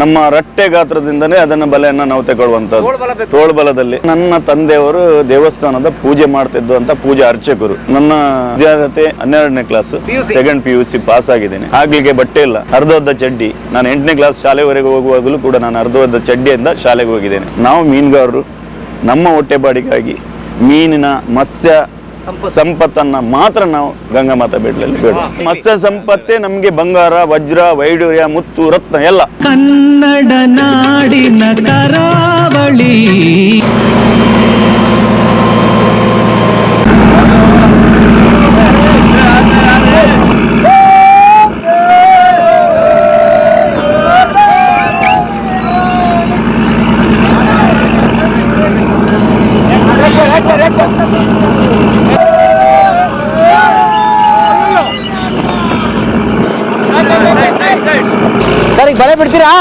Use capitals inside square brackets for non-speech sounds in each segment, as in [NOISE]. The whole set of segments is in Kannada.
ನಮ್ಮ ರಟ್ಟೆ ಗಾತ್ರದಿಂದನೇ ಅದನ್ನ ಬಲೆಯನ್ನ ನಾವು ತಗೊಳ್ಳುವಂತದ್ದು ತೋಳ್ಬಲ ತೋಳ್ಬಲದಲ್ಲಿ ನನ್ನ ತಂದೆಯವರು ದೇವಸ್ಥಾನದ ಪೂಜೆ ಮಾಡ್ತಿದ್ದು ಅಂತ ಪೂಜೆ ಅರ್ಚಕರು. ನನ್ನ ವಿದ್ಯಾರ್ಥಿ ಹನ್ನೆರಡನೇ class second P U C pass ಆಗಿದ್ದೇನೆ. ಆಗ್ಲಿಕ್ಕೆ ಬಟ್ಟೆ ಇಲ್ಲ. ಅರ್ಧೋದ್ದ ಚಡ್ಡಿ. ನಾನು ಎಂಟನೇ ಕ್ಲಾಸ್ ಶಾಲೆವರೆಗೆ ಹೋಗುವಾಗಲೂ ಕೂಡ ನಾನು ಅರ್ಧೋದ್ದ ಚಡ್ಡಿಯಿಂದ ಶಾಲೆಗೆ ಹೋಗಿದ್ದೇನೆ. ನಾವು ಮೀನುಗಾರರು. ನಮ್ಮ ಹೊಟ್ಟೆಪಾಡಿಗಾಗಿ ಮೀನಿನ ಮತ್ಸ್ಯ. ಸಂಪತ್ತನ್ನ ಮಾತ್ರ ನಾವು ಗಂಗಾಮಾತಾ ಬೇಡಲಲ್ಲಿ ಬೇಡ ಮತ್ಸ್ಯ ಸಂಪತ್ತೇ ನಮಗೆ ಬಂಗಾರ ವಜ್ರ ವೈಡೂರ್ಯ ಮುತ್ತು ರತ್ನ ಎಲ್ಲ. ಕನ್ನಡ ನಾಡಿನ ಕರಾವಳಿ. ಹಾ?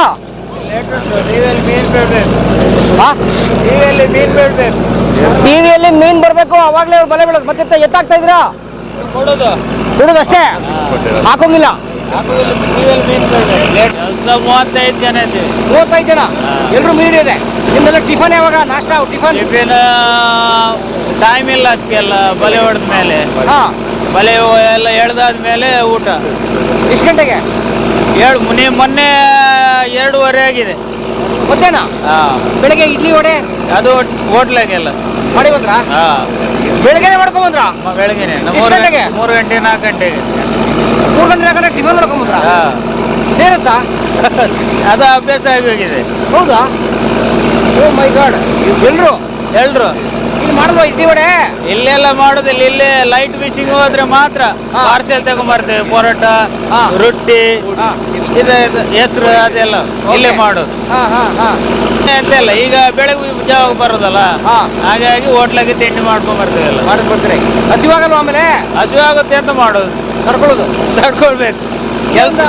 ಟಿವಿಯಲ್ಲಿ ಮೀನ್ ಬರಬೇಕು ಅವಾಗಲೇ ಅವ್ರು ಬಲೆ ಬಿಡೋದು ಮತ್ತೆ ಎತ್ತಾಗ್ತಾ ಇದ್ದೀರಾ? ಬಿಡೋದು ಅಷ್ಟೇ? ಹಾಕೋಂಗಿಲ್ಲ. ಮೂವತ್ತೈದು ಜನ. ಇದ್ದೀವಿ ಮೂವತ್ತೈದು ಜನ ಎಲ್ರು ಮೀನ್ ಇದೆ ನಿಮ್ಮೆಲ್ಲ ಟಿಫನ್ ಯಾವಾಗ? ನಾಷ್ಟ ಟಿಫನ್? ಟಿಫಿನ್ ಟೈಮ್ ಇಲ್ಲ ಅದಕ್ಕೆಲ್ಲ ಬಲೆ ಹೊಡೆದ ಮೇಲೆ. ಬಲೆ ಎಲ್ಲ ಎಳ್ದಾದ್ಮೇಲೆ ಊಟ. ಎಷ್ಟು ಗಂಟೆಗೆ? ಏಳು ನೀವು ಮೊನ್ನೆ ಎರಡೂವರೆ ಆಗಿದೆ. ಮಧ್ಯಾಹ್ನ? ಬೆಳಗ್ಗೆ ಇಡ್ಲಿ ವಡೆ? ಅದು ಹೋಟ್ಲಾಗೆಲ್ಲ. ಮಾಡಿ ಬಂದ್ರ ಹಾ. ಬೆಳಗ್ಗೆನೆ ಮಾಡ್ಕೊಂಡ್ ಬಂದ್ರಾ ಬೆಳಗ್ಗೆನೆ. ಮೂರು ಗಂಟೆಗೆ? ಗಂಟೆ ಮೂರು ಗಂಟೆ ನಾಲ್ಕು ಗಂಟೆಗೆ. ಮೂರು ಗಂಟೆ ನಾಲ್ಕು ಗಂಟೆ ಟಿಫನ್ ಮಾಡ್ಕೊಂಡ್ ಬಂದ್ರಾ ಹಾ. ಸೇರುತ್ತಾ? [LAUGHS] ಅದು ಅಭ್ಯಾಸ ಆಗಿ ಹೋಗಿದೆ. ಹೌದಾ? Oh my god. ಎಲ್ರು? ಎಲ್ರು. ಇಲ್ಲಿ ಮಾಡಲ್ವಾ ಇಡ್ಲಿ ವಡೆ? ಇಲ್ಲೆಲ್ಲ ಮಾಡುದಿಲ್ಲ. ಇಲ್ಲೇ ಲೈಟ್ ಫಿಶಿಂಗ್ ಹೋದ್ರೆ ಮಾತ್ರ. ಪಾರ್ಸೆಲ್ ತಗೊಂಡ್ಬರ್ತೇವೆ ಪರೋಟ. ರೊಟ್ಟಿ. ಇದು ಹೆಸರು ಅದೆಲ್ಲ ಇಲ್ಲೇ. ಮಾಡೋದು ಹಾ ಹಾ ಹಾ. ಅಂತೆಲ್ಲ ಈಗ ಬೆಳಗ್ಗೆ ಜಾವಾಗ ಬರೋದಲ್ಲ? ಹಾ. ಹಾಗಾಗಿ ಹೋಟ್ಲಾಗೆ ತಿಂಡಿ ಮಾಡ್ಕೊಂಡ್ ಬರ್ತೀವಲ್ಲ. ಮಾಡಿದ್ ಬರ್ತೀರಿ ಹಸಿವಾಗಲ್ವಾ ಆಮೇಲೆ? ಹಸಿವಾಗುತ್ತೆ ಅಂತ ಮಾಡೋದು. ತಡ್ಕೊಳ್ಳೋದು. ತಡ್ಕೊಳ್ಬೇಕು. ಕೆಲಸ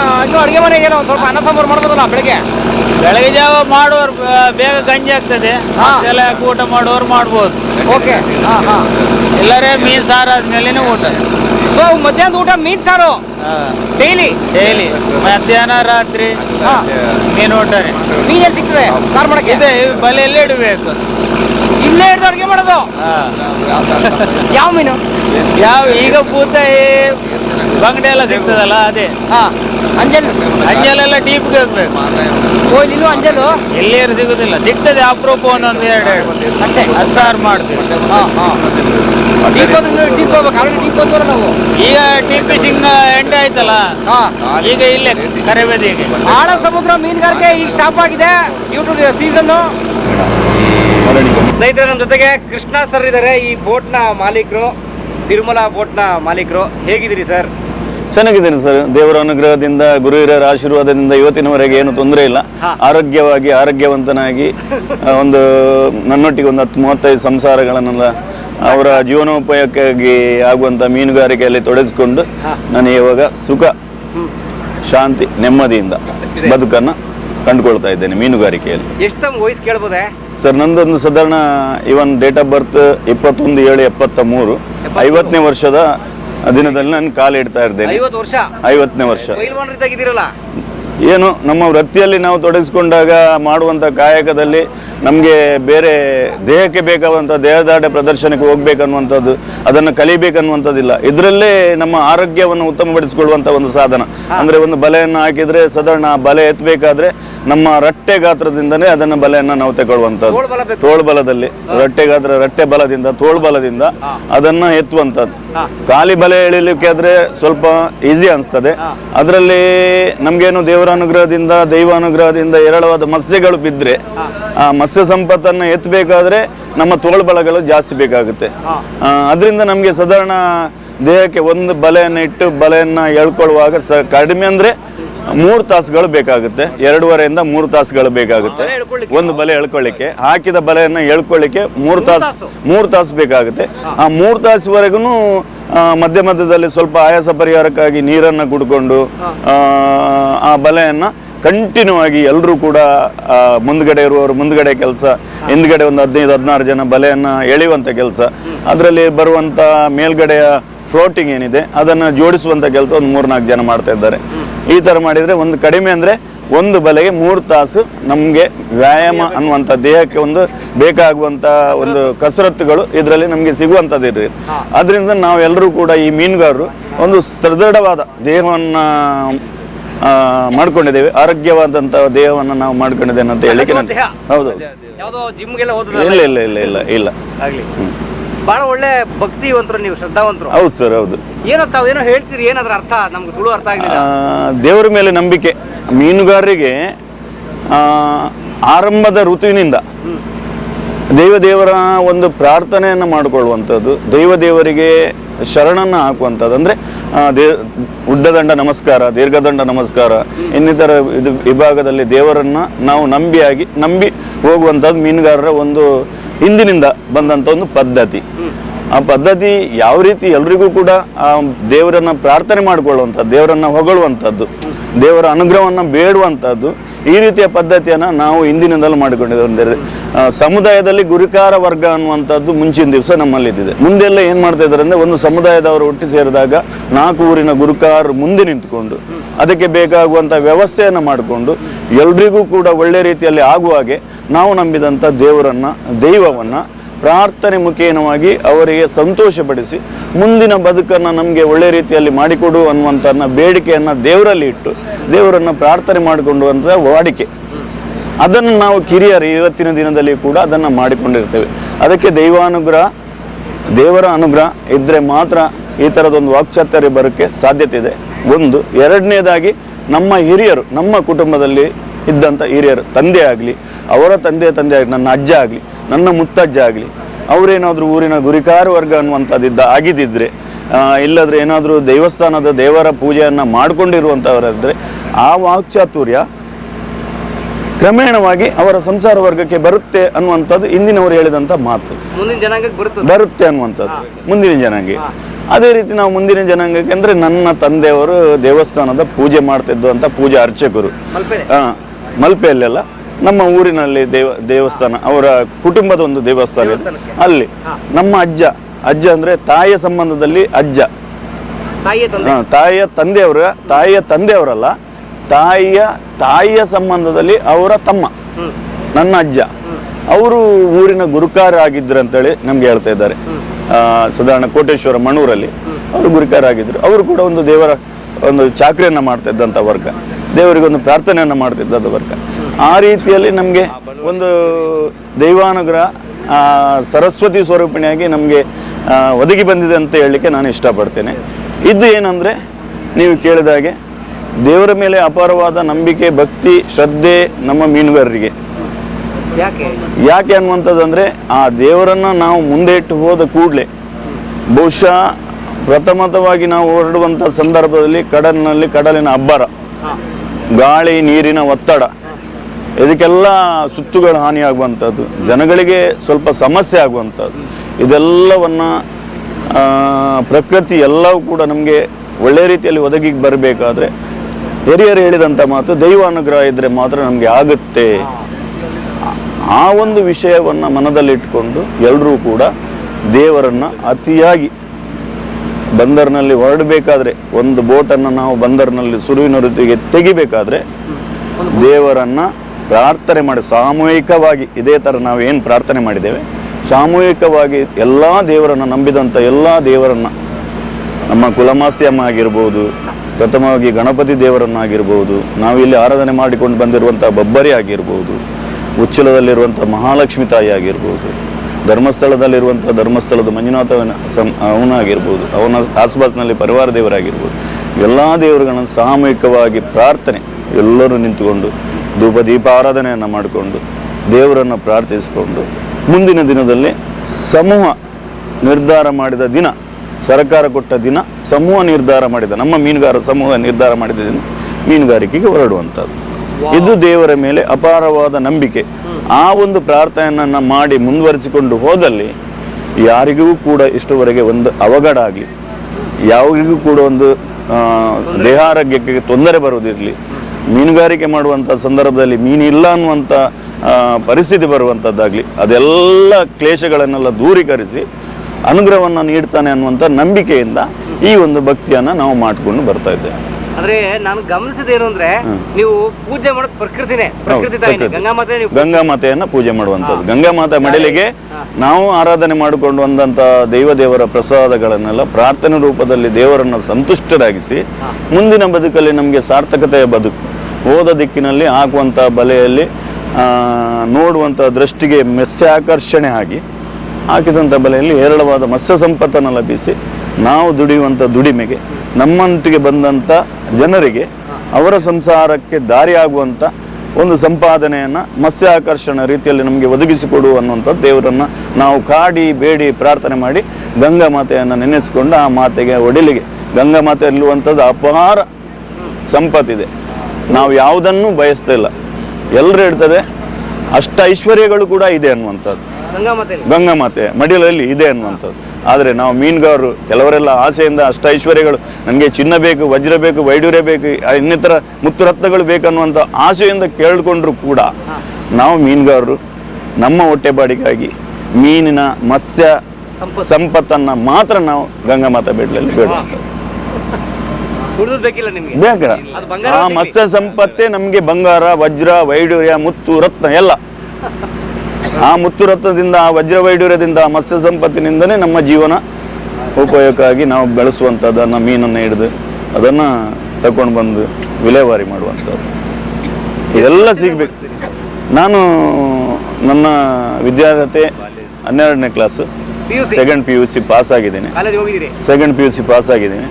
ಅಡುಗೆ ಮನೆಗೆ ಒಂದು ಸ್ವಲ್ಪ ಅನ್ನ ಸಾಂಬಾರು ಮಾಡ್ಬೋದಲ್ಲ ಬೆಳಗ್ಗೆ? ಬೆಳಗ್ಗೆ ಜಾವ ಮಾಡೋರು ಬೇಗ ಗಂಜಿ ಆಗ್ತದೆ. ಎಲ್ಲ ಊಟ ಮಾಡೋರು ಮಾಡ್ಬೋದು. ಓಕೆ. ಹಾ ಹಾ. ಇಲ್ಲರೇ ಮೀನ್ ಸಾರು ಆದ್ಮೇಲೆ ಊಟ ಸೊ ಮಧ್ಯಾಹ್ನದ ಊಟ ಮೀನ್ ಸಾರು? ಡೈಲಿ? ಡೈಲಿ. ಮಧ್ಯಾಹ್ನ ರಾತ್ರಿ ಮೀನು ಊಟ ಮೀನ್ ಎಲ್ಲಿ ಸಿಗ್ತದೆ ಸಾರು ಮಾಡಕ್ಕೆ? ಇದೆ ಬಲೆ ಬಲೆಯಲ್ಲೇ ಇಡಬೇಕು. ಇಲ್ಲೇ ಹಿಡ್ದು ಅಡುಗೆ ಮಾಡೋದು? ಯಾವ ಮೀನು? ಯಾವ ಈಗ ಬೂತಾಯಿ ಬಂಗಡೆ ಎಲ್ಲ ಸಿಗ್ತದಲ್ಲ ಅದೇ. ಹಾ. ಅಂಜಲ್. ಅಂಜಲೆಲ್ಲ ಡೀಪ್ಗೆ ಹೋಗ್ಬೇಕು. ಓ ಇಲ್ಲೂ ಅಂಜಲು? ಎಲ್ಲಿ ಸಿಗುದಿಲ್ಲ. ಸಿಗ್ತದೆ ಅಪ್ರೂಪ ಒಂದೊಂದು ಎರಡು ಎರಡು. ಅಷ್ಟೇ. ಅದು ಸಾರು ಮಾಡ್ತೀವಿ. ಹಾ ಹಾಂ. ಡೀಪ್ ಡೀಪ್ ಹೋಗ್ಬೇಕು ಆಲ್ರೆಡಿ ಡೀಪ್ ಹೋದ್ವಲ್ಲ ನಾವು. ಈಗ ಡೀಪ್ ಫಿಶಿಂಗ್ ಎಂಡ್ ಆಯ್ತಲ್ಲ? ಹಾ. ಈಗ ಇಲ್ಲೇ ಕರೆಬೇದಿ ಆಳ ಸಮುದ್ರ ಮೀನುಗಾರಿಕೆ ಈಗ ಸ್ಟಾಪ್ ಆಗಿದೆ. ಯೂಟ್ಯೂಬ್ ಟು ಸೀಸನ್ ಸ್ನೇಹಿತರೆ ನಮ್ಮ ಜೊತೆಗೆ ಕೃಷ್ಣ ಸರ್ ಇದ್ದಾರೆ ಈ ಬೋಟ್ನ ಮಾಲೀಕರು ತಿರುಮಲ ಬೋಟ್ನ ಮಾಲೀಕರು. ಹೇಗಿದ್ದೀರಿ ಸರ್ ಚೆನ್ನಾಗಿದ್ದೇನೆ ಸರ್. ದೇವರ ಅನುಗ್ರಹದಿಂದ ಗುರು ಹಿರಿಯರ ಆಶೀರ್ವಾದದಿಂದ ಇವತ್ತಿನವರೆಗೆ ಏನು ತೊಂದರೆ ಇಲ್ಲ. ಆರೋಗ್ಯವಾಗಿ ಆರೋಗ್ಯವಂತನಾಗಿ ಒಂದು ನನ್ನೊಟ್ಟಿಗೆ ಒಂದು ಹತ್ತು ಮೂವತ್ತೈದು ಸಂಸಾರಗಳನ್ನೆಲ್ಲ ಅವರ ಜೀವನೋಪಾಯಕ್ಕಾಗಿ ಆಗುವಂತ ಮೀನುಗಾರಿಕೆಯಲ್ಲಿ ತೊಡಗಿಸಿಕೊಂಡು ನಾನು ಇವಾಗ ಸುಖ ಶಾಂತಿ ನೆಮ್ಮದಿಯಿಂದ ಬದುಕನ್ನು ಕಂಡುಕೊಳ್ತಾ ಇದ್ದೇನೆ ಮೀನುಗಾರಿಕೆಯಲ್ಲಿ. ಎಷ್ಟು ತಮ್ಮ ವಯಸ್ಸು ಕೇಳ್ಬೋದೆ? ಸರ್ ನಂದೊಂದು ಸಾಧಾರಣ ಇವನ್ ಡೇಟ್ ಆಫ್ ಬರ್ತ್ ಇಪ್ಪತ್ತೊಂದು ಏಳು ಎಪ್ಪತ್ತ ಮೂರು. ಐವತ್ತನೇ ವರ್ಷದ ದಿನದಲ್ಲಿ ನಾನು ಕಾಲು ಇಡ್ತಾ ಇದ್ದೇನೆ ಐವತ್ತು ವರ್ಷ? ಐವತ್ತನೇ ವರ್ಷ. ಏನು ನಮ್ಮ ವೃತ್ತಿಯಲ್ಲಿ ನಾವು ತೊಡಗಿಸ್ಕೊಂಡಾಗ ಮಾಡುವಂಥ ಕಾಯಕದಲ್ಲಿ ನಮಗೆ ಬೇರೆ ದೇಹಕ್ಕೆ ಬೇಕಾದಂಥ ದೇಹದಾಢ್ಯ ಪ್ರದರ್ಶನಕ್ಕೆ ಹೋಗ್ಬೇಕನ್ನುವಂಥದ್ದು ಅದನ್ನು ಕಲಿಬೇಕನ್ನುವಂಥದ್ದಿಲ್ಲ. ಇದರಲ್ಲೇ ನಮ್ಮ ಆರೋಗ್ಯವನ್ನು ಉತ್ತಮಪಡಿಸಿಕೊಳ್ಳುವಂಥ ಒಂದು ಸಾಧನ. ಅಂದರೆ ಒಂದು ಬಲೆಯನ್ನು ಹಾಕಿದರೆ ಸಾಧಾರಣ ಆ ಬಲೆ ಎತ್ತಬೇಕಾದ್ರೆ ನಮ್ಮ ರಟ್ಟೆ ಗಾತ್ರದಿಂದನೇ ಅದನ್ನು ಬಲೆಯನ್ನು ನಾವು ತಗೊಳ್ಳುವಂಥದ್ದು ತೋಳ್ ಬಲದಲ್ಲಿ. ತೋಳ್ಬಲದಲ್ಲಿ ರಟ್ಟೆ ಗಾತ್ರ ರಟ್ಟೆ ಬಲದಿಂದ ತೋಳ್ಬಲದಿಂದ ಅದನ್ನ ಎತ್ತುವಂಥದ್ದು. ಖಾಲಿ ಬಲೆ ಎಳಿಲಿಕ್ಕೆ ಆದ್ರೆ ಸ್ವಲ್ಪ ಈಸಿ ಅನಿಸ್ತದೆ. ಅದರಲ್ಲಿ ನಮಗೇನು ದೇವರ ಅನುಗ್ರಹದಿಂದ ದೈವ ಅನುಗ್ರಹದಿಂದ ಏರಳವಾದ ಮತ್ಸ್ಯಗಳು ಬಿದ್ದರೆ ಆ ಮತ್ಸ್ಯ ಸಂಪತ್ತನ್ನು ಎತ್ತಬೇಕಾದ್ರೆ ನಮ್ಮ ತೋಳ್ಬಲಗಳು ಜಾಸ್ತಿ ಬೇಕಾಗುತ್ತೆ. ಅದರಿಂದ ನಮಗೆ ಸಾಧಾರಣ ದೇಹಕ್ಕೆ ಒಂದು ಬಲೆಯನ್ನು ಇಟ್ಟು ಬಲೆಯನ್ನು ಎಳ್ಕೊಳ್ಳುವಾಗ ಸ ಕಡಿಮೆ ಅಂದರೆ ಮೂರು ತಾಸುಗಳು ಬೇಕಾಗುತ್ತೆ. ಎರಡೂವರೆಯಿಂದ ಮೂರು ತಾಸುಗಳು ಬೇಕಾಗುತ್ತೆ. ಒಂದು ಬಲೆ ಎಳ್ಕೊಳ್ಳಿಕ್ಕೆ. ಹಾಕಿದ ಬಲೆಯನ್ನು ಎಳ್ಕೊಳ್ಳಿಕ್ಕೆ ಮೂರು ತಾಸು? ಮೂರು ತಾಸು ಬೇಕಾಗುತ್ತೆ. ಆ ಮೂರು ತಾಸುವರೆಗೂ ಮಧ್ಯ ಮಧ್ಯದಲ್ಲಿ ಸ್ವಲ್ಪ ಆಯಾಸ ಪರಿಹಾರಕ್ಕಾಗಿ ನೀರನ್ನು ಕುಡ್ಕೊಂಡು ಆ, ಬಲೆಯನ್ನು ಕಂಟಿನ್ಯೂ ಆಗಿ ಎಲ್ಲರೂ ಕೂಡ ಮುಂದ್ಗಡೆ ಇರುವವರು ಮುಂದ್ಗಡೆ ಕೆಲಸ ಹಿಂದ್ಗಡೆ ಒಂದು ಹದಿನೈದು ಹದಿನಾರು ಜನ ಬಲೆಯನ್ನು ಎಳೆಯುವಂಥ ಕೆಲಸ. ಅದರಲ್ಲಿ ಬರುವಂಥ ಮೇಲ್ಗಡೆಯ ಫ್ಲೋಟಿಂಗ್ ಏನಿದೆ ಅದನ್ನು ಜೋಡಿಸುವಂಥ ಕೆಲಸ ಒಂದು ಮೂರ್ನಾಲ್ಕು ಜನ ಮಾಡ್ತಾ ಇದ್ದಾರೆ. ಈ ಥರ ಮಾಡಿದರೆ ಒಂದು ಕಡಿಮೆ ಅಂದರೆ ಒಂದು ಬಲೆಗೆ ಮೂರು ತಾಸು ನಮಗೆ ವ್ಯಾಯಾಮ ಅನ್ನುವಂಥ ದೇಹಕ್ಕೆ ಒಂದು ಬೇಕಾಗುವಂಥ ಒಂದು ಕಸರತ್ತುಗಳು ಇದರಲ್ಲಿ ನಮಗೆ ಸಿಗುವಂಥದ್ದು ಅದರಿಂದ ನಾವೆಲ್ಲರೂ ಕೂಡ ಈ ಮೀನುಗಾರರು ಒಂದು ಸದೃಢವಾದ ದೇಹವನ್ನು ಆ, ಮಾಡ್ಕೊಂಡಿದ್ದೇವೆ. ಆರೋಗ್ಯವಾದಂಥ ದೇಹವನ್ನು ನಾವು ಮಾಡ್ಕೊಂಡಿದ್ದೇವೆ ಅಂತ ಹೇಳಿಕ್ಕೆ ದೇಹ. ಹೌದು. ಇಲ್ಲ ಇಲ್ಲ ಇಲ್ಲ ಇಲ್ಲ ಇಲ್ಲ. ಬಹಳ ಒಳ್ಳೆ ಭಕ್ತಿವಂತರು ನೀವು ಶ್ರದ್ಧಾವಂತರು. ಹೌದು ಸರ್ ಹೌದು. ಏನೋ ತಾವೇನೋ ಹೇಳ್ತೀರಿ ಏನಾದ್ರ ಅರ್ಥ ನಮ್ಗೆ ತುಳು ಅರ್ಥ ಆಗಲಿಲ್ಲ. ದೇವರ ಮೇಲೆ ನಂಬಿಕೆ ಮೀನುಗಾರರಿಗೆ ಆರಂಭದ ಋತುವಿನಿಂದ ದೈವ ದೇವರ ಒಂದು ಪ್ರಾರ್ಥನೆಯನ್ನು ಮಾಡಿಕೊಳ್ಳುವಂಥದ್ದು ದೈವ ದೇವರಿಗೆ ಶರಣನ್ನು ಹಾಕುವಂಥದ್ದು. ಅಂದರೆ ದೇ ಉಡ್ಡದಂಡ ನಮಸ್ಕಾರ, ದೀರ್ಘದಂಡ ನಮಸ್ಕಾರ. ಇನ್ನಿತರ ಇದು ವಿಭಾಗದಲ್ಲಿ ದೇವರನ್ನು ನಾವು ನಂಬಿಯಾಗಿ, ನಂಬಿ ಹೋಗುವಂಥದ್ದು ಮೀನುಗಾರರ ಒಂದು ಹಿಂದಿನಿಂದ ಬಂದಂಥ ಒಂದು ಪದ್ಧತಿ. ಆ ಪದ್ಧತಿ ಯಾವ ರೀತಿ ಎಲ್ರಿಗೂ ಕೂಡ ಆ ದೇವರನ್ನ ಪ್ರಾರ್ಥನೆ ಮಾಡಿಕೊಳ್ಳುವಂಥದ್ದು, ದೇವರನ್ನ ಹೊಗಳುವಂಥದ್ದು, ದೇವರ ಅನುಗ್ರಹವನ್ನು ಬೇಡುವಂಥದ್ದು ಈ ರೀತಿಯ ಪದ್ಧತಿಯನ್ನು ನಾವು ಹಿಂದಿನಿಂದಲೂ ಮಾಡಿಕೊಂಡಿದ್ದೇವೆ. ಸಮುದಾಯದಲ್ಲಿ ಗುರಿಕಾರ ವರ್ಗ ಅನ್ನುವಂಥದ್ದು ಮುಂಚಿನ ದಿವಸ ನಮ್ಮಲ್ಲಿದ್ದಿದೆ. ಮುಂದೆಲ್ಲ ಏನು ಮಾಡ್ತಾ ಇದ್ದಾರೆ ಅಂದರೆ, ಒಂದು ಸಮುದಾಯದವರು ಒಟ್ಟು ಸೇರಿದಾಗ ನಾಲ್ಕು ಊರಿನ ಗುರುಕಾರ ಮುಂದೆ ನಿಂತ್ಕೊಂಡು, ಅದಕ್ಕೆ ಬೇಕಾಗುವಂಥ ವ್ಯವಸ್ಥೆಯನ್ನು ಮಾಡಿಕೊಂಡು, ಎಲ್ರಿಗೂ ಕೂಡ ಒಳ್ಳೆ ರೀತಿಯಲ್ಲಿ ಆಗುವ ಹಾಗೆ ನಾವು ನಂಬಿದಂಥ ದೇವರನ್ನು, ದೈವವನ್ನು ಪ್ರಾರ್ಥನೆ ಮುಖೇನವಾಗಿ ಅವರಿಗೆ ಸಂತೋಷಪಡಿಸಿ ಮುಂದಿನ ಬದುಕನ್ನು ನಮಗೆ ಒಳ್ಳೆ ರೀತಿಯಲ್ಲಿ ಮಾಡಿಕೊಡು ಅನ್ನುವಂಥ ಬೇಡಿಕೆಯನ್ನು ದೇವರಲ್ಲಿ ಇಟ್ಟು ದೇವರನ್ನು ಪ್ರಾರ್ಥನೆ ಮಾಡಿಕೊಂಡುವಂಥ ವಾಡಿಕೆ. ಅದನ್ನು ನಾವು ಕಿರಿಯರು ಇವತ್ತಿನ ದಿನದಲ್ಲಿ ಕೂಡ ಅದನ್ನು ಮಾಡಿಕೊಂಡಿರ್ತೇವೆ. ಅದಕ್ಕೆ ದೈವಾನುಗ್ರಹ, ದೇವರ ಅನುಗ್ರಹ ಇದ್ದರೆ ಮಾತ್ರ ಈ ಥರದೊಂದು ವಾಕ್ಚಾತುರ್ಯ ಬರೋಕ್ಕೆ ಸಾಧ್ಯತೆ ಇದೆ. ಒಂದು, ಎರಡನೇದಾಗಿ ನಮ್ಮ ಹಿರಿಯರು, ನಮ್ಮ ಕುಟುಂಬದಲ್ಲಿ ಇದ್ದಂಥ ಹಿರಿಯರು, ತಂದೆ ಆಗಲಿ, ಅವರ ತಂದೆ ತಂದೆ ಆಗಲಿ, ನನ್ನ ಅಜ್ಜ ಆಗಲಿ ನನ್ನ ಮುತ್ತಜ್ಜ ಆಗಲಿ ಅವರೇನಾದರೂ ಊರಿನ ಗುರಿಕಾರ ವರ್ಗ ಅನ್ನುವಂಥದ್ದಿದ್ದ ಆಗಿದ್ದಿದ್ರೆ ಇಲ್ಲದ್ರೆ ಏನಾದರೂ ದೇವಸ್ಥಾನದ ದೇವರ ಪೂಜೆಯನ್ನು ಮಾಡಿಕೊಂಡಿರುವಂಥವರಾದರೆ ಆ ವಾಕ್ಚಾತುರ್ಯ ಕ್ರಮೇಣವಾಗಿ ಅವರ ಸಂಸಾರ ವರ್ಗಕ್ಕೆ ಬರುತ್ತೆ ಅನ್ನುವಂಥದ್ದು ಇಂದಿನವರು ಹೇಳಿದಂಥ ಮಾತು. ಮುಂದಿನ ಜನಾಂಗಕ್ಕೆ ಬರುತ್ತದೆ? ಬರುತ್ತೆ ಅನ್ನುವಂಥದ್ದು ಮುಂದಿನ ಜನಾಂಗ. ಅದೇ ರೀತಿ ನಾವು ಮುಂದಿನ ಜನಾಂಗಕ್ಕೆ ಅಂದರೆ ನನ್ನ ತಂದೆಯವರು ದೇವಸ್ಥಾನದ ಪೂಜೆ ಮಾಡ್ತಿದ್ದು ಅಂತ ಪೂಜೆ ಅರ್ಚಕರು. ಮಲ್ಪೆ. ಆ, ಮಲ್ಪೆಯಲ್ಲೆಲ್ಲ ನಮ್ಮ ಊರಿನಲ್ಲಿ ದೇವ ದೇವಸ್ಥಾನ ಅವರ ಕುಟುಂಬದ ಒಂದು ದೇವಸ್ಥಾನ ಇದೆ. ಅಲ್ಲಿ ನಮ್ಮ ಅಜ್ಜ ಅಜ್ಜ ಅಂದ್ರೆ ತಾಯಿಯ ಸಂಬಂಧದಲ್ಲಿ ಅಜ್ಜ. ತಾಯಿಯ ತಂದೆ? ತಾಯಿಯ ತಂದೆಯವರ ತಾಯಿಯ ತಂದೆಯವರಲ್ಲ ತಾಯಿಯ ತಾಯಿಯ ಸಂಬಂಧದಲ್ಲಿ ಅವರ ತಮ್ಮ ನನ್ನ ಅಜ್ಜ. ಅವರು ಊರಿನ ಗುರುಕಾರ ಆಗಿದ್ರು ಅಂತೇಳಿ ನಮ್ಗೆ ಹೇಳ್ತಾ ಇದ್ದಾರೆ. ಆ, ಸಾಧಾರಣ ಕೋಟೇಶ್ವರ ಮಣೂರಲ್ಲಿ ಅವರು ಗುರುಕಾರ ಆಗಿದ್ರು. ಅವರು ಕೂಡ ಒಂದು ದೇವರ ಒಂದು ಚಾಕ್ರಿಯನ್ನು ಮಾಡ್ತಾ ಇದ್ದಂಥ ವರ್ಗ. ದೇವರಿಗೆ ಒಂದು ಪ್ರಾರ್ಥನೆಯನ್ನು ಮಾಡ್ತಿದ್ದದ್ದು ವರ್ಗ ಆ ರೀತಿಯಲ್ಲಿ ನಮಗೆ ಒಂದು ದೈವಾನುಗ್ರಹ ಆ, ಸರಸ್ವತಿ ಸ್ವರೂಪಿಣಿಯಾಗಿ ನಮಗೆ ಒದಗಿ ಬಂದಿದೆ ಅಂತ ಹೇಳಲಿಕ್ಕೆ ನಾನು ಇಷ್ಟಪಡ್ತೇನೆ. ಇದು ಏನಂದರೆ ನೀವು ಕೇಳಿದ ಹಾಗೆ ದೇವರ ಮೇಲೆ ಅಪಾರವಾದ ನಂಬಿಕೆ ಭಕ್ತಿ ಶ್ರದ್ಧೆ ನಮ್ಮ ಮೀನುಗಾರರಿಗೆ. ಯಾಕೆ? ಯಾಕೆ ಅನ್ನುವಂಥದ್ದಂದರೆ ಆ ದೇವರನ್ನು ನಾವು ಮುಂದೆ ಇಟ್ಟು ಹೋದ ಕೂಡಲೇ ಬಹುಶಃ ಪ್ರಥಮತವಾಗಿ ನಾವು ಹೊರಡುವಂಥ ಸಂದರ್ಭದಲ್ಲಿ ಕಡಲಿನಲ್ಲಿ ಕಡಲಿನ ಅಬ್ಬರ. ಗಾಳಿ, ನೀರಿನ ಒತ್ತಡ, ಇದಕ್ಕೆಲ್ಲ ಸುತ್ತುಗಳು ಹಾನಿಯಾಗುವಂಥದ್ದು, ಜನಗಳಿಗೆ ಸ್ವಲ್ಪ ಸಮಸ್ಯೆ ಆಗುವಂಥದ್ದು, ಇದೆಲ್ಲವನ್ನ ಪ್ರಕೃತಿ ಎಲ್ಲವೂ ಕೂಡ ನಮಗೆ ಒಳ್ಳೆ ರೀತಿಯಲ್ಲಿ ಒದಗಿ ಬರಬೇಕಾದ್ರೆ, ಹಿರಿಯರು ಹೇಳಿದಂಥ ಮಾತು, ದೈವ ಅನುಗ್ರಹ ಇದ್ದರೆ ಮಾತ್ರ ನಮಗೆ ಆಗುತ್ತೆ. ಆ ಒಂದು ವಿಷಯವನ್ನು ಮನದಲ್ಲಿಟ್ಟುಕೊಂಡು ಎಲ್ಲರೂ ಕೂಡ ದೇವರನ್ನು ಅತಿಯಾಗಿ ಬಂದರ್ನಲ್ಲಿ ಹೊರಡಬೇಕಾದ್ರೆ ಒಂದು ಬೋಟನ್ನು ನಾವು ಬಂದರ್ನಲ್ಲಿ ಸುರುವಿನ ಋತುವಿಗೆ ತೆಗಿಬೇಕಾದ್ರೆ ದೇವರನ್ನ ಪ್ರಾರ್ಥನೆ ಮಾಡಿ, ಸಾಮೂಹಿಕವಾಗಿ ಇದೇ ಥರ ನಾವು ಏನು ಪ್ರಾರ್ಥನೆ ಮಾಡಿದ್ದೇವೆ? ಸಾಮೂಹಿಕವಾಗಿ ಎಲ್ಲ ದೇವರನ್ನು ನಂಬಿದಂಥ ಎಲ್ಲ ದೇವರನ್ನು, ನಮ್ಮ ಕುಲಮಾಸ್ಯಮ್ಮ ಆಗಿರ್ಬೋದು ಪ್ರಥಮವಾಗಿ ಗಣಪತಿ ದೇವರನ್ನಾಗಿರ್ಬೋದು ಇಲ್ಲಿ ಆರಾಧನೆ ಮಾಡಿಕೊಂಡು ಬಂದಿರುವಂಥ ಬಬ್ಬರಿ ಆಗಿರ್ಬೋದು, ಉಚ್ಚಲದಲ್ಲಿರುವಂಥ ಮಹಾಲಕ್ಷ್ಮಿ ತಾಯಿ ಆಗಿರ್ಬೋದು ಧರ್ಮಸ್ಥಳದಲ್ಲಿರುವಂಥ ಧರ್ಮಸ್ಥಳದ ಮಂಜುನಾಥನ ಸಂ ಅವನಾಗಿರ್ಬೋದು, ಅವನ ಆಸ್ಪಾಸ್ನಲ್ಲಿ ಪರಿವಾರ ದೇವರಾಗಿರ್ಬೋದು, ಎಲ್ಲ ದೇವರುಗಳನ್ನು ಸಾಮೂಹಿಕವಾಗಿ ಪ್ರಾರ್ಥನೆ, ಎಲ್ಲರೂ ನಿಂತುಕೊಂಡು ಧೂಪ ದೀಪ ಆರಾಧನೆಯನ್ನು ಮಾಡಿಕೊಂಡು ದೇವರನ್ನು ಪ್ರಾರ್ಥಿಸಿಕೊಂಡು ಮುಂದಿನ ದಿನದಲ್ಲಿ ಸಮೂಹ ನಿರ್ಧಾರ ಮಾಡಿದ ದಿನ, ಸರ್ಕಾರ ಕೊಟ್ಟ ದಿನ, ಸಮೂಹ ನಿರ್ಧಾರ ಮಾಡಿದ, ನಮ್ಮ ಮೀನುಗಾರ ಸಮೂಹ ನಿರ್ಧಾರ ಮಾಡಿದ ದಿನ ಮೀನುಗಾರಿಕೆಗೆ ಹೊರಡುವಂಥದ್ದು. ಇದು ದೇವರ ಮೇಲೆ ಅಪಾರವಾದ ನಂಬಿಕೆ. ಆ ಒಂದು ಪ್ರಾರ್ಥನೆಯನ್ನು ಮಾಡಿ ಮುಂದುವರಿಸಿಕೊಂಡು ಹೋದಲ್ಲಿ ಯಾರಿಗೂ ಕೂಡ ಇಷ್ಟುವರೆಗೆ ಒಂದು ಅವಘಡ ಆಗಲಿ ಯಾರಿಗೂ ಕೂಡ ಒಂದು ದೇಹಾರೋಗ್ಯಕ್ಕೆ ತೊಂದರೆ ಬರುವುದಿರಲಿ ಮೀನುಗಾರಿಕೆ ಮಾಡುವಂಥ ಸಂದರ್ಭದಲ್ಲಿ ಮೀನಿಲ್ಲ ಅನ್ನುವಂಥ ಪರಿಸ್ಥಿತಿ ಬರುವಂಥದ್ದಾಗಲಿ ಅದೆಲ್ಲ ಕ್ಲೇಶಗಳನ್ನೆಲ್ಲ ದೂರೀಕರಿಸಿ ಅನುಗ್ರಹವನ್ನು ನೀಡ್ತಾನೆ ಅನ್ನುವಂಥ ನಂಬಿಕೆಯಿಂದ ಈ ಒಂದು ಭಕ್ತಿಯನ್ನು ನಾವು ಮಾಡಿಕೊಂಡು ಬರ್ತಾ ಇದ್ದೇವೆ. ಅಂದ್ರೆ ನಾನು ಗಮನಿಸಿದೇನು ಅಂದ್ರೆ ನೀವು ಪೂಜೆ ಮಾಡೋದು ಪ್ರಕೃತಿನೇ ಪ್ರಕೃತಿ. ಗಂಗಾ ಮಾತೆ ನೀವು ಗಂಗಾ ಮಾತೆಯನ್ನ ಪೂಜೆ ಮಾಡುವಂತದ್ದು ಗಂಗಾ ಮಾತೆ ಮಡಿಲಿಗೆ ನಾವು ಆರಾಧನೆ ಮಾಡಿಕೊಂಡು ಬಂದಂತ ದೈವ ದೇವರ ಪ್ರಸಾದಗಳನ್ನೆಲ್ಲ ಪ್ರಾರ್ಥನೆ ರೂಪದಲ್ಲಿ ದೇವರನ್ನ ಸಂತುಷ್ಟರಾಗಿಸಿ ಮುಂದಿನ ಬದುಕಲ್ಲಿ ನಮಗೆ ಸಾರ್ಥಕತೆಯ ಬದುಕು. ಹೋದ ದಿಕ್ಕಿನಲ್ಲಿ ಹಾಕುವಂಥ ಬಲೆಯಲ್ಲಿ ಆ, ನೋಡುವಂಥ ದೃಷ್ಟಿಗೆ ಮೆಸ್ಸಾಕರ್ಷಣೆ ಆಗಿ ಹಾಕಿದಂಥ ಬಲೆಯಲ್ಲಿ ಹೇರಳವಾದ ಮತ್ಸ್ಯ ಸಂಪತ್ತನ್ನು ಲಭಿಸಿ ನಾವು ದುಡಿಯುವಂಥ ದುಡಿಮೆಗೆ ನಮ್ಮಂತಿಗೆ ಬಂದಂಥ ಜನರಿಗೆ, ಅವರ ಸಂಸಾರಕ್ಕೆ ದಾರಿಯಾಗುವಂಥ ಒಂದು ಸಂಪಾದನೆಯನ್ನು ಮತ್ಸ್ಯ ಆಕರ್ಷಣ ರೀತಿಯಲ್ಲಿ ನಮಗೆ ಒದಗಿಸಿಕೊಡು ಅನ್ನುವಂಥ ದೇವರನ್ನು ನಾವು ಕಾಡಿ ಬೇಡಿ ಪ್ರಾರ್ಥನೆ ಮಾಡಿ ಗಂಗಾ ಮಾತೆಯನ್ನು ನೆನೆಸಿಕೊಂಡು ಆ ಮಾತೆಗೆ ಒಡಿಲಿಗೆ. ಗಂಗಾ ಮಾತೆ ಇರುವಂಥದ್ದು ಅಪಾರ ಸಂಪತ್ತಿದೆ. ನಾವು ಯಾವುದನ್ನೂ ಬಯಸ್ತಿಲ್ಲ ಎಲ್ಲರೂ ಹೇಳ್ತದೆ, ಅಷ್ಟ ಐಶ್ವರ್ಯಗಳು ಕೂಡ ಇದೆ ಅನ್ನುವಂಥದ್ದು. ಗಂಗಾ ಮಾತೆ ಮಡಿಲಲ್ಲಿ ಇದೆ ಅನ್ನುವಂಥದ್ದು. ಆದರೆ ನಾವು ಮೀನುಗಾರರು ಕೆಲವರೆಲ್ಲ ಆಸೆಯಿಂದ ಅಷ್ಟ ಐಶ್ವರ್ಯಗಳು ನನಗೆ ಚಿನ್ನ ಬೇಕು ವಜ್ರ ಬೇಕು ವೈಡೂರ್ಯ ಬೇಕು ಇನ್ನಿತರ ಮುತ್ತು ರತ್ನಗಳು ಬೇಕನ್ನುವಂಥ ಆಸೆಯಿಂದ ಕೇಳಿಕೊಂಡ್ರು ಕೂಡ ನಾವು ಮೀನುಗಾರರು ನಮ್ಮ ಹೊಟ್ಟೆಪಾಡಿಗಾಗಿ ಮೀನಿನ ಮತ್ಸ್ಯ ಸಂಪತ್ತನ್ನ ಮಾತ್ರ ನಾವು ಗಂಗಾ ಮಾತಾ ಬೇಡಲಲ್ಲಿ ಬೇಡ ಬೇಕಿಲ್ಲ ಆ. ಮತ್ಸ್ಯ ಸಂಪತ್ತೇ ನಮಗೆ ಬಂಗಾರ ವಜ್ರ ವೈಡೂರ್ಯ ಮುತ್ತು ರತ್ನ ಎಲ್ಲ. ಆ ಮುತ್ತು ರತ್ನದಿಂದ ಆ ವಜ್ರ ವೈಡೂರ್ಯದಿಂದ ಆ ಮತ್ಸ್ಯ ಸಂಪತ್ತಿನಿಂದನೇ ನಮ್ಮ ಜೀವನ ಉಪಯೋಗಕ್ಕಾಗಿ ನಾವು ಬೆಳೆಸುವಂಥದ್ದನ್ನು ಮೀನನ್ನು ಹಿಡಿದು ಅದನ್ನು ತಗೊಂಡು ಬಂದು ವಿಲೇವಾರಿ ಮಾಡುವಂಥದ್ದು. ಇದೆಲ್ಲ ಸಿಗ್ಬೇಕು. ನಾನು ನನ್ನ ವಿದ್ಯಾರ್ಥಿ ಹನ್ನೆರಡನೇ class. Second P U C pass ಆಗಿದ್ದೀನಿ. Second P U C pass ಆಗಿದ್ದೀನಿ.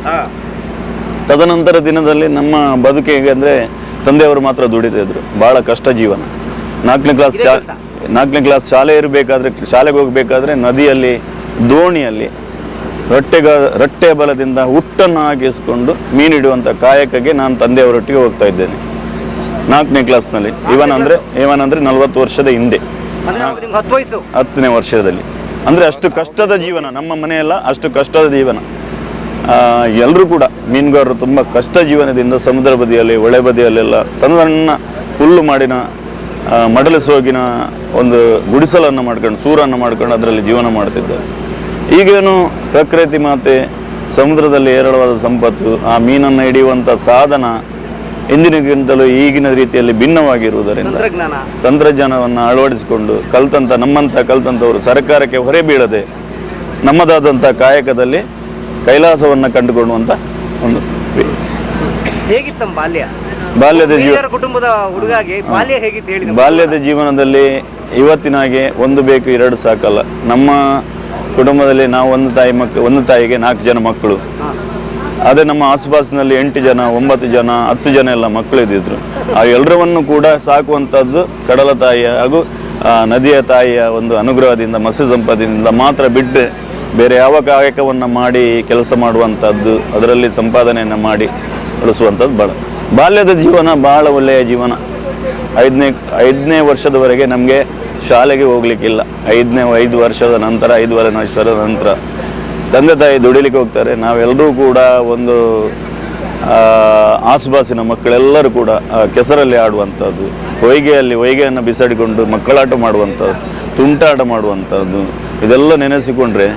ತದನಂತರ ದಿನದಲ್ಲಿ ನಮ್ಮ ಬದುಕಿಗೆ ಅಂದರೆ ತಂದೆಯವರು ಮಾತ್ರ ದುಡಿತಿದ್ರು ಭಾಳ ಕಷ್ಟ ಜೀವನ. ನಾಲ್ಕನೇ ಕೆಲ್ಸ? ನಾಲ್ಕನೇ ಕ್ಲಾಸ್ ಶಾಲೆ ಇರಬೇಕಾದ್ರೆ ಶಾಲೆಗೆ ಹೋಗಬೇಕಾದ್ರೆ ನದಿಯಲ್ಲಿ ದೋಣಿಯಲ್ಲಿ ರೊಟ್ಟೆಗ ರೊಟ್ಟೆ ಬಲದಿಂದ ಹುಟ್ಟನ್ನು ಹಾಕಿಸ್ಕೊಂಡು ಮೀನಿಡುವಂಥ ಕಾಯಕಕ್ಕೆ ನಾನು ತಂದೆಯವರೊಟ್ಟಿಗೆ ಹೋಗ್ತಾ ಇದ್ದೇನೆ. ನಾಲ್ಕನೇ ಕ್ಲಾಸ್ನಲ್ಲಿ ಇವನ್ ಅಂದರೆ ಇವನ್ ಅಂದರೆ ನಲವತ್ತು ವರ್ಷದ ಹಿಂದೆ. ಹತ್ತನೇ ವರ್ಷದಲ್ಲಿ. ಅಂದರೆ ಅಷ್ಟು ಕಷ್ಟದ ಜೀವನ ನಮ್ಮ ಮನೆಯಲ್ಲ ಅಷ್ಟು ಕಷ್ಟದ ಜೀವನ. ಎಲ್ಲರೂ ಕೂಡ ಮೀನುಗಾರರು ತುಂಬ ಕಷ್ಟ ಜೀವನದಿಂದ ಸಮುದ್ರ ಬದಿಯಲ್ಲಿ ಹೊಳೆ ಬದಿಯಲ್ಲೆಲ್ಲ ತನ್ನ ಸಣ್ಣ ಹುಲ್ಲು ಮಾಡಿನ ಮಡಲು ಸೋಗಿನ ಒಂದು ಗುಡಿಸಲನ್ನು ಮಾಡ್ಕೊಂಡು ಸೂರನ್ನು ಮಾಡ್ಕೊಂಡು ಅದರಲ್ಲಿ ಜೀವನ ಮಾಡ್ತಿದ್ದಾರೆ ಈಗೇನು ಪ್ರಕೃತಿ ಮಾತೆ ಸಮುದ್ರದಲ್ಲಿ ಹೇರಳವಾದ ಸಂಪತ್ತು ಆ ಮೀನನ್ನು ಹಿಡಿಯುವಂಥ ಸಾಧನ ಇಂದಿನಗಿಂತಲೂ ಈಗಿನ ರೀತಿಯಲ್ಲಿ ಭಿನ್ನವಾಗಿರುವುದರಿಂದ ತಂತ್ರಜ್ಞಾನ. ತಂತ್ರಜ್ಞಾನವನ್ನು ಅಳವಡಿಸಿಕೊಂಡು ಕಲ್ತಂಥ ನಮ್ಮಂಥ ಕಲ್ತಂಥವರು ಸರ್ಕಾರಕ್ಕೆ ಹೊರೆ ಬೀಳದೆ ನಮ್ಮದಾದಂಥ ಕಾಯಕದಲ್ಲಿ ಕೈಲಾಸವನ್ನು ಕಂಡುಕೊಳ್ಳುವಂಥ ಒಂದು ಹೇಗಿತ್ತಮ್ಮ ಬಾಲ್ಯ? ಬಾಲ್ಯದ ಜೀವ ಕುಟುಂಬದ ಹುಡುಗಾಗಿ ಬಾಲ್ಯ ಹೇಗಿತ್ತು ಹೇಳಿ ಬಾಲ್ಯದ ಜೀವನದಲ್ಲಿ ಇವತ್ತಿನ ಹಾಗೆ ಒಂದು ಬೇಕು ಎರಡು ಸಾಕಲ್ಲ. ನಮ್ಮ ಕುಟುಂಬದಲ್ಲಿ ನಾವು ಒಂದು ತಾಯಿ ಮಕ್ಕ ಒಂದು ತಾಯಿಗೆ ನಾಲ್ಕು ಜನ ಮಕ್ಕಳು. ಅದೇ ನಮ್ಮ ಆಸುಪಾಸಿನಲ್ಲಿ ಎಂಟು ಜನ ಒಂಬತ್ತು ಜನ ಹತ್ತು ಜನ ಎಲ್ಲ ಮಕ್ಕಳು ಇದ್ದಿದ್ರು. ಆ ಎಲ್ಲರವನ್ನು ಕೂಡ ಸಾಕುವಂಥದ್ದು ಕಡಲ ತಾಯಿಯ ಹಾಗೂ ಆ, ನದಿಯ ತಾಯಿಯ ಒಂದು ಅನುಗ್ರಹದಿಂದ ಮತ್ಸ್ಯ ಸಂಪತ್ತಿನಿಂದ ಮಾತ್ರ ಬಿಟ್ಟು ಬೇರೆ ಯಾವ ಕಾಯಕವನ್ನು ಮಾಡಿ ಕೆಲಸ ಮಾಡುವಂಥದ್ದು ಅದರಲ್ಲಿ ಸಂಪಾದನೆಯನ್ನು ಮಾಡಿ ಬಳಸುವಂಥದ್ದು ಭಾಳ ಬಾಲ್ಯದ ಜೀವನ ಭಾಳ ಒಳ್ಳೆಯ ಜೀವನ. ಐದನೇ ಐದನೇ ವರ್ಷದವರೆಗೆ ನಮಗೆ ಶಾಲೆಗೆ ಹೋಗ್ಲಿಕ್ಕಿಲ್ಲ. ಐದನೇ, ಐದು ವರ್ಷದ ನಂತರ, ಐದುವರೆ ವರ್ಷದ ನಂತರ. ತಂದೆ ತಾಯಿ ದುಡಿಲಿಕ್ಕೆ ಹೋಗ್ತಾರೆ. ನಾವೆಲ್ಲರೂ ಕೂಡ ಒಂದು ಆಸುಪಾಸಿನ ಮಕ್ಕಳೆಲ್ಲರೂ ಕೂಡ ಕೆಸರಲ್ಲಿ ಆಡುವಂಥದ್ದು, ಹೊಯ್ಗೆಯಲ್ಲಿ, ಹೊಯ್ಗೆಯನ್ನು ಬಿಸಾಡಿಕೊಂಡು ಮಕ್ಕಳಾಟ ಮಾಡುವಂಥದ್ದು, ತುಂಟಾಟ ಮಾಡುವಂಥದ್ದು, ಇದೆಲ್ಲ ನೆನೆಸಿಕೊಂಡ್ರೆ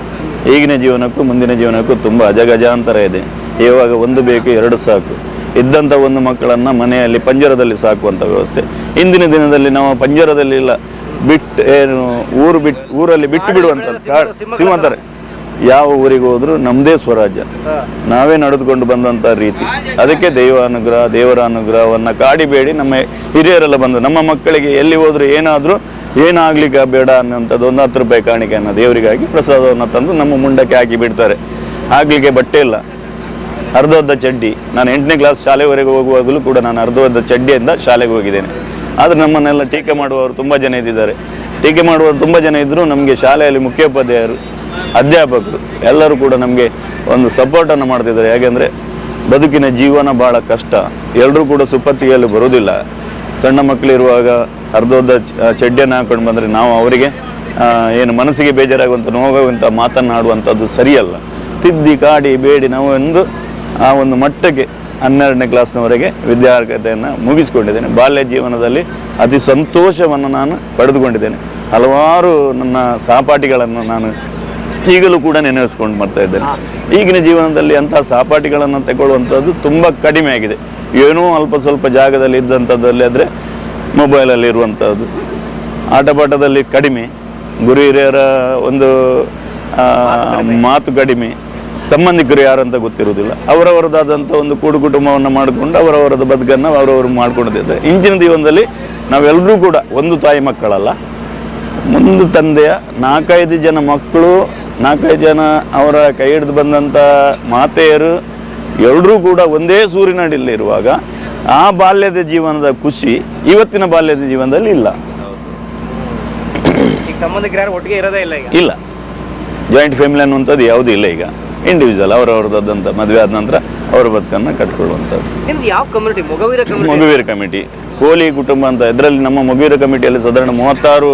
ಈಗಿನ ಜೀವನಕ್ಕೂ, ಮುಂದಿನ ಜೀವನಕ್ಕೂ ತುಂಬ ಅಜಗಜಾಂತರ ಇದೆ. ಇವಾಗ ಒಂದು ಬೇಕು, ಎರಡು ಸಾಕು. ಇದ್ದಂಥ ಒಂದು ಮಕ್ಕಳನ್ನು ಮನೆಯಲ್ಲಿ ಪಂಜರದಲ್ಲಿ ಸಾಕುವಂಥ ವ್ಯವಸ್ಥೆ. ಇಂದಿನ ದಿನದಲ್ಲಿ ನಾವು ಪಂಜರದಲ್ಲಿ ಇಲ್ಲ. ಬಿಟ್ಟು ಏನು ಊರು ಬಿಟ್ಟು ಊರಲ್ಲಿ ಬಿಟ್ಟು ಬಿಡುವಂಥ ಸಿಂಹಂತಾರೆ ಯಾವ ಊರಿಗೆ ಹೋದರೂ ನಮ್ಮದೇ ಸ್ವರಾಜ್ಯ. ನಾವೇ ನಡೆದುಕೊಂಡು ಬಂದಂಥ ರೀತಿ. ಅದಕ್ಕೆ ದೈವ ಅನುಗ್ರಹ ದೇವರ ಅನುಗ್ರಹವನ್ನು ಕಾಡಿಬೇಡಿ. ನಮ್ಮ ಹಿರಿಯರೆಲ್ಲ ಬಂದು ನಮ್ಮ ಮಕ್ಕಳಿಗೆ ಎಲ್ಲಿ ಹೋದರೂ ಏನಾದರೂ ಏನಾಗ್ಲಿಕ್ಕೆ ಬೇಡ ಅನ್ನೋಂಥದ್ದು ಒಂದು ಹತ್ತು ರೂಪಾಯಿ ಕಾಣಿಕೆಯನ್ನು ದೇವರಿಗಾಗಿ ಪ್ರಸಾದವನ್ನು ತಂದು ನಮ್ಮ ಮುಂಡಕ್ಕೆ ಹಾಕಿ ಬಿಡ್ತಾರೆ. ಆಗಲಿಕ್ಕೆ ಬಟ್ಟೆ ಇಲ್ಲ. ಅರ್ಧೋದ್ದ ಚಡ್ಡಿ. ನಾನು ಎಂಟನೇ ಕ್ಲಾಸ್ ಶಾಲೆವರೆಗೆ ಹೋಗುವಾಗಲೂ ಕೂಡ ನಾನು ಅರ್ಧೋದ್ದ ಚಡ್ಡಿಯಿಂದ ಶಾಲೆಗೆ ಹೋಗಿದ್ದೇನೆ. ಆದರೆ ನಮ್ಮನ್ನೆಲ್ಲ ಟೀಕೆ ಮಾಡುವವರು ತುಂಬ ಜನ ಇದ್ದಿದ್ದಾರೆ. ಟೀಕೆ ಮಾಡುವವರು ತುಂಬ ಜನ ಇದ್ದರೂ ನಮಗೆ ಶಾಲೆಯಲ್ಲಿ ಮುಖ್ಯೋಪಾಧ್ಯಾಯರು, ಅಧ್ಯಾಪಕರು ಎಲ್ಲರೂ ಕೂಡ ನಮಗೆ ಒಂದು ಸಪೋರ್ಟನ್ನು ಮಾಡ್ತಿದ್ದಾರೆ. ಯಾಕೆಂದರೆ ಬದುಕಿನ ಜೀವನ ಭಾಳ ಕಷ್ಟ. ಎಲ್ಲರೂ ಕೂಡ ಸುಪ್ಪತ್ತಿಗೆಯಲ್ಲಿ ಬರೋದಿಲ್ಲ ಸಣ್ಣ ಮಕ್ಕಳಿರುವಾಗ ಅರ್ಧೋರ್ಧ ಚಡ್ಡಿಯನ್ನು ಹಾಕೊಂಡು ಬಂದರೆ ನಾವು ಅವರಿಗೆ ಏನು ಮನಸ್ಸಿಗೆ ಬೇಜಾರಾಗುವಂಥ ನೋವಾಗುವಂಥ ಮಾತನ್ನಾಡುವಂಥದ್ದು ಸರಿಯಲ್ಲ. ತಿದ್ದಿ, ಕಾಡಿ, ಬೇಡಿ, ನಾವು ಒಂದು ಆ ಒಂದು ಮಟ್ಟಕ್ಕೆ ಹನ್ನೆರಡನೇ ಕ್ಲಾಸ್ನವರೆಗೆ ವಿದ್ಯಾರ್ಹತೆಯನ್ನು ಮುಗಿಸ್ಕೊಂಡಿದ್ದೇನೆ. ಬಾಲ್ಯ ಜೀವನದಲ್ಲಿ ಅತಿ ಸಂತೋಷವನ್ನು ನಾನು ಪಡೆದುಕೊಂಡಿದ್ದೇನೆ. ಹಲವಾರು ನನ್ನ ಸಹಪಾಠಿಗಳನ್ನು ನಾನು ಈಗಲೂ ಕೂಡ ನೆನೆಸ್ಕೊಂಡು ಬರ್ತಾ ಇದ್ದೇನೆ. ಈಗಿನ ಜೀವನದಲ್ಲಿ ಅಂತಹ ಸಹಪಾಠಿಗಳನ್ನು ತಗೊಳ್ಳುವಂಥದ್ದು ತುಂಬ ಕಡಿಮೆ ಆಗಿದೆ. ಏನೋ ಅಲ್ಪ ಸ್ವಲ್ಪ ಜಾಗದಲ್ಲಿ ಇದ್ದಂಥದ್ದಲ್ಲಿ ಆದರೆ ಮೊಬೈಲಲ್ಲಿ ಇರುವಂಥದ್ದು. ಆಟಪಾಠದಲ್ಲಿ ಕಡಿಮೆ. ಗುರು ಹಿರಿಯರ ಒಂದು ಮಾತು ಕಡಿಮೆ. ಸಂಬಂಧಿಕರು ಯಾರು ಅಂತ ಗೊತ್ತಿರುವುದಿಲ್ಲ. ಅವರವರದಾದಂಥ ಒಂದು ಕೂಡು ಕುಟುಂಬವನ್ನು ಮಾಡಿಕೊಂಡು ಅವರವರದ ಬದುಕನ್ನು ಅವರವರು ಮಾಡಿಕೊಂಡಿದ್ದಾರೆ. ಇಂಚಿನ ಜೀವನದಲ್ಲಿ ನಾವೆಲ್ಲರೂ ಕೂಡ ಒಂದು ತಾಯಿ ಮಕ್ಕಳಲ್ಲ. ಒಂದು ತಂದೆಯ ನಾಲ್ಕೈದು ಜನ ಮಕ್ಕಳು ನಾಲ್ಕೈದು ಜನ ಅವರ ಕೈ ಹಿಡಿದು ಬಂದಂಥ ಮಾತೆಯರು ಎಲ್ಲರೂ ಕೂಡ ಒಂದೇ ಸೂರಿನಡಿಯಲ್ಲಿ ಇರುವಾಗ ಆ ಬಾಲ್ಯದ ಜೀವನದ ಖುಷಿ ಇವತ್ತಿನ ಬಾಲ್ಯದ ಜೀವನದಲ್ಲಿ ಇಲ್ಲ. ಸಂಬಂಧಿಕರು ಒಟ್ಟಿಗೆ ಇರೋದೇ ಇಲ್ಲ ಈಗ. ಇಲ್ಲ. ಜಾಯಿಂಟ್ ಫ್ಯಾಮಿಲಿ ಅನ್ನುವಂಥದ್ದು ಯಾವುದೂ ಇಲ್ಲ ಈಗ. ಇಂಡಿವಿಜುವಲ್ ಅವರವ್ರದ್ದಾದಂಥ ಮದುವೆ ಆದ ನಂತರ ಅವರ ಬದುಕನ್ನು ಕಟ್ಕೊಳ್ಳುವಂಥದ್ದು. ನಿಮ್ದು ಯಾವ community Mogaveera community Mogaveera committee Koli ಕುಟುಂಬ ಅಂತ ಇದರಲ್ಲಿ ನಮ್ಮ ಮಗುವೀರ ಕಮಿಟಿಯಲ್ಲಿ ಸಾಧಾರಣ ಮೂವತ್ತಾರು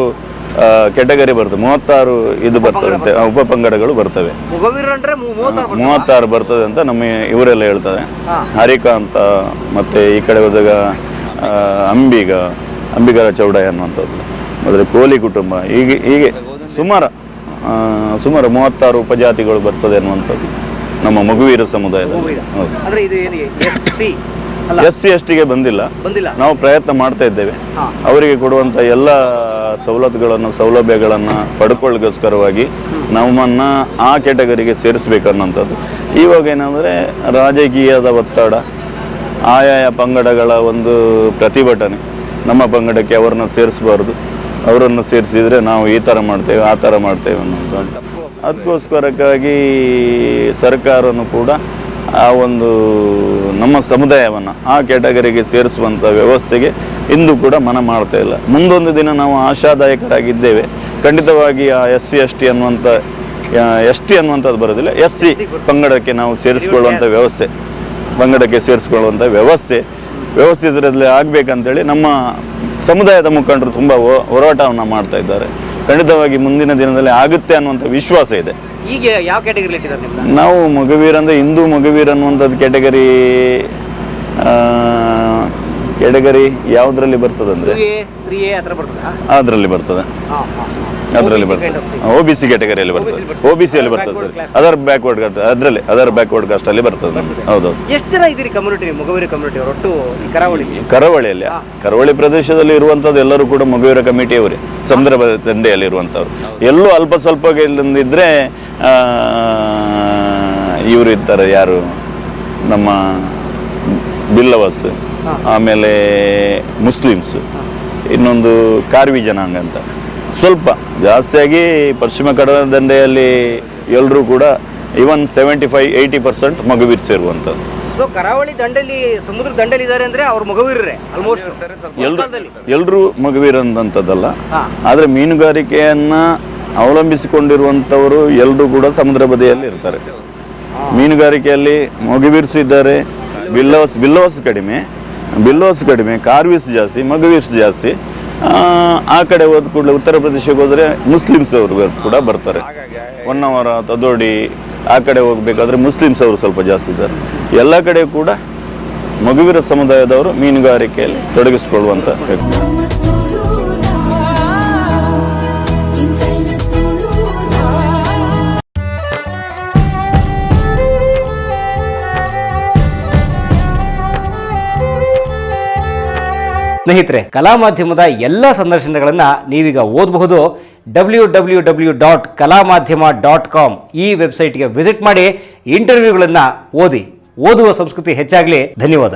ಕೆಟಗರಿ ಬರ್ತದೆ. ಮೂವತ್ತಾರು ಇದು ಬರ್ತದೆ. ಉಪ ಪಂಗಡಗಳು ಬರ್ತವೆ. ಮೊಗವೀರ ಅಂದ್ರೆ ಮೂ- ಮೂವತ್ತಾರು ಮೂವತ್ತಾರು ಬರ್ತದೆ ಅಂತ ನಮ್ಮ ಇವರೆಲ್ಲ ಹೇಳ್ತಾರೆ. ಹರಿಕಾ ಅಂತ ಮತ್ತೆ ಈ ಕಡೆ ಹೋದಾಗ ಆ, ಅಂಬಿಗ ಅಂಬಿಗರ ಚೌಡಯ್ಯ ಅನ್ನುವಂಥದ್ದು ಮೊದಲು ಕೋಲಿ ಕುಟುಂಬ ಹೀಗೆ ಹೀಗೆ ಸುಮಾರು ಸುಮಾರು ಮೂವತ್ತಾರು ಉಪಜಾತಿಗಳು ಬರ್ತದೆ ಅನ್ನುವಂಥದ್ದು. ನಮ್ಮ ಮಗುವೀರ ಸಮುದಾಯ ಹೌದು. ಅಂದ್ರೆ ಇದು ಏನು S C S C S ಟಿಗೆ ಬಂದಿಲ್ಲ. ಬಂದಿಲ್ಲ. ನಾವು ಪ್ರಯತ್ನ ಮಾಡ್ತಾ ಇದ್ದೇವೆ. ಅವರಿಗೆ ಕೊಡುವಂಥ ಎಲ್ಲ ಸವಲತ್ತುಗಳನ್ನು ಸೌಲಭ್ಯಗಳನ್ನು ಪಡ್ಕೊಳ್ಳೋಸ್ಕರವಾಗಿ ನಮ್ಮನ್ನ ಆ ಕ್ಯಾಟಗರಿಗೆ ಸೇರಿಸ್ಬೇಕನ್ನೋಂಥದ್ದು ಇವಾಗ ಏನಂದರೆ ರಾಜಕೀಯದ ಒತ್ತಡ ಆಯಾಯ ಪಂಗಡಗಳ ಒಂದು ಪ್ರತಿಭಟನೆ ನಮ್ಮ ಪಂಗಡಕ್ಕೆ ಅವರನ್ನು ಸೇರಿಸಬಾರ್ದು. ಅವರನ್ನು ಸೇರಿಸಿದರೆ ನಾವು ಈ ಥರ ಮಾಡ್ತೇವೆ ಆ ಥರ ಮಾಡ್ತೇವೆ ಅನ್ನೋದು ಅದಕ್ಕೋಸ್ಕರಕ್ಕಾಗಿ ಸರ್ಕಾರನು ಕೂಡ ಆ ಒಂದು ನಮ್ಮ ಸಮುದಾಯವನ್ನು ಆ ಕ್ಯಾಟಗರಿಗೆ ಸೇರಿಸುವಂಥ ವ್ಯವಸ್ಥೆಗೆ ಇಂದು ಕೂಡ ಮನ ಮಾಡ್ತಾ ಇಲ್ಲ. ಮುಂದೊಂದು ದಿನ ನಾವು ಆಶಾದಾಯಕರಾಗಿದ್ದೇವೆ. ಖಂಡಿತವಾಗಿ ಆ ಎಸ್ ಸಿ ಎಸ್ ಟಿ ಅನ್ನುವಂಥ ಎಸ್ ಟಿ ಅನ್ನುವಂಥದ್ದು ಬರೋದಿಲ್ಲ. ಎಸ್ ಸಿ ಪಂಗಡಕ್ಕೆ ನಾವು ಸೇರಿಸ್ಕೊಳ್ಳುವಂಥ ವ್ಯವಸ್ಥೆ ಪಂಗಡಕ್ಕೆ ಸೇರಿಸ್ಕೊಳ್ಳುವಂಥ ವ್ಯವಸ್ಥೆ ವ್ಯವಸ್ಥಿತರಲ್ಲಿ ಆಗಬೇಕಂತೇಳಿ ನಮ್ಮ ಸಮುದಾಯದ ಮುಖಂಡರು ತುಂಬ ಹೋರಾಟವನ್ನು ಮಾಡ್ತಾ ಇದ್ದಾರೆ. ಖಂಡಿತವಾಗಿ ಮುಂದಿನ ದಿನದಲ್ಲಿ ಆಗುತ್ತೆ ಅನ್ನುವಂಥ ವಿಶ್ವಾಸ ಇದೆ. ಈಗ ಯಾವ ಕ್ಯಾಟಗರಿ ನಾವು ಮಗುವೀರ್ ಅಂದರೆ ಹಿಂದೂ ಮಗುವೀರ್ ಅನ್ನುವಂಥದ್ದು ಕ್ಯಾಟಗರಿ ಕ್ಯಾಟಗರಿ ಯಾವುದ್ರಲ್ಲಿ ಬರ್ತದಂದ್ರೆ ಅಂದರೆ? ಅದರಲ್ಲಿ ಬರ್ತದೆ. ಅದರಲ್ಲಿ ಬರ್ತದೆ. ಒ ಬಿ ಸಿ ಕ್ಯಾಟಗರಿಯಲ್ಲಿ ಬರ್ತದೆ. ಒ ಬಿ ಸಿಯಲ್ಲಿ ಬರ್ತದೆ ಸರ್. ಅದರ್ ಬ್ಯಾಕ್ವರ್ಡ್ ಕಾಸ್ಟ್ ಅದರಲ್ಲಿ ಅದರ್ ಬ್ಯಾಕ್ವರ್ಡ್ ಕಾಸ್ಟಲ್ಲಿ ಬರ್ತದೆ. ನಮ್ಗೆ ಹೌದೌದು. ಎಷ್ಟು ಜನ ಇದ್ದೀರಿ ಕಮ್ಯುನಿಟಿ ಮೊಗವೀರ ಕಮ್ಯುನಿಟಿ ಒಟ್ಟು ಈ ಕರಾವಳಿ? ಕರಾವಳಿಯಲ್ಲಿ ಕರಾವಳಿ ಪ್ರದೇಶದಲ್ಲಿ ಇರುವಂಥದ್ದು ಎಲ್ಲರೂ ಕೂಡ ಮೊಗವೀರ ಕಮಿಟಿಯವರೇ. ಸಮುದ್ರ ದಂಡೆಯಲ್ಲಿ ಇರುವಂಥವ್ರು ಎಲ್ಲೂ ಅಲ್ಪ ಸ್ವಲ್ಪ ಇಲ್ಲದಿದ್ದರೆ ಇವರು ಇರ್ತಾರೆ ಯಾರು? ನಮ್ಮ ಬಿಲ್ಲವಸ್ ಆಮೇಲೆ ಮುಸ್ಲಿಮ್ಸ್. ಇನ್ನೊಂದು ಕಾರ್ವಿ ಜನಾಂಗ ಅಂತ. ಸ್ವಲ್ಪ ಜಾಸ್ತಿಯಾಗಿ ಪಶ್ಚಿಮ ಕಡಲ ದಂಡೆಯಲ್ಲಿ ಎಲ್ಲರೂ ಕೂಡ even seventy five eighty percent Mogaveera ಸೇರುವಂಥದ್ದು so ಕರಾವಳಿ ದಂಡಲ್ಲಿ ಸಮುದ್ರ ದಂಡಲ್ಲಿ ಇದ್ದಾರೆ ಅಂದ್ರೆ ಅವ್ರು ಮೊಗವೀರರೇ ಆಲ್ಮೋಸ್ಟ್ ಎಲ್ಲರೂ ಎಲ್ಲರೂ ಮಗುವೀರಂಥದ್ದಲ್ಲ ಆದರೆ ಮೀನುಗಾರಿಕೆಯನ್ನ ಅವಲಂಬಿಸಿಕೊಂಡಿರುವಂಥವರು ಎಲ್ಲರೂ ಕೂಡ ಸಮುದ್ರ ಬದಿಯಲ್ಲಿ ಇರ್ತಾರೆ. ಮೀನುಗಾರಿಕೆಯಲ್ಲಿ ಮಗುವೀರ್ಸ್ ಇದ್ದಾರೆ ಬಿಲ್ಲವಸ್ ಬಿಲ್ಲವಸ್ ಕಡಿಮೆ. ಬಿಲ್ಲವಸ್ ಕಡಿಮೆ. ಕಾರ್ವೀಸ್ ಜಾಸ್ತಿ ಮಗುವೀರ್ಸ್ ಜಾಸ್ತಿ. ಆ, ಕಡೆ ಹೋದ ಕೂಡಲೇ ಉತ್ತರ ಪ್ರದೇಶಕ್ಕೆ ಹೋದರೆ ಮುಸ್ಲಿಮ್ಸ್ ಅವರು ಕೂಡ ಬರ್ತಾರೆ. ಹೊನ್ನಾವರ ತದೋಡಿ ಆ ಕಡೆ ಹೋಗಬೇಕಾದ್ರೆ ಮುಸ್ಲಿಮ್ಸ್ ಅವರು ಸ್ವಲ್ಪ ಜಾಸ್ತಿ ಇದ್ದಾರೆ. ಎಲ್ಲ ಕಡೆ ಕೂಡ ಮಗುವಿರ ಸಮುದಾಯದವರು ಮೀನುಗಾರಿಕೆಯಲ್ಲಿ ತೊಡಗಿಸಿಕೊಳ್ಳುವಂಥ ಸ್ನೇಹಿತರೆ, ಕಲಾ ಮಾಧ್ಯಮದ ಎಲ್ಲ ಸಂದರ್ಶನಗಳನ್ನು ನೀವೀಗ ಓದಬಹುದು. ಡಬ್ಲ್ಯೂ ಡಬ್ಲ್ಯೂ ಡಬ್ಲ್ಯೂ ಡಾಟ್ ಕಲಾ ಮಾಧ್ಯಮ ಡಾಟ್ ಕಾಮ್ ಈ ವೆಬ್ಸೈಟ್ಗೆ ವಿಸಿಟ್ ಮಾಡಿ ಇಂಟರ್ವ್ಯೂಗಳನ್ನು ಓದಿ, ಓದುವ ಸಂಸ್ಕೃತಿ ಹೆಚ್ಚಾಗಲಿ. ಧನ್ಯವಾದ.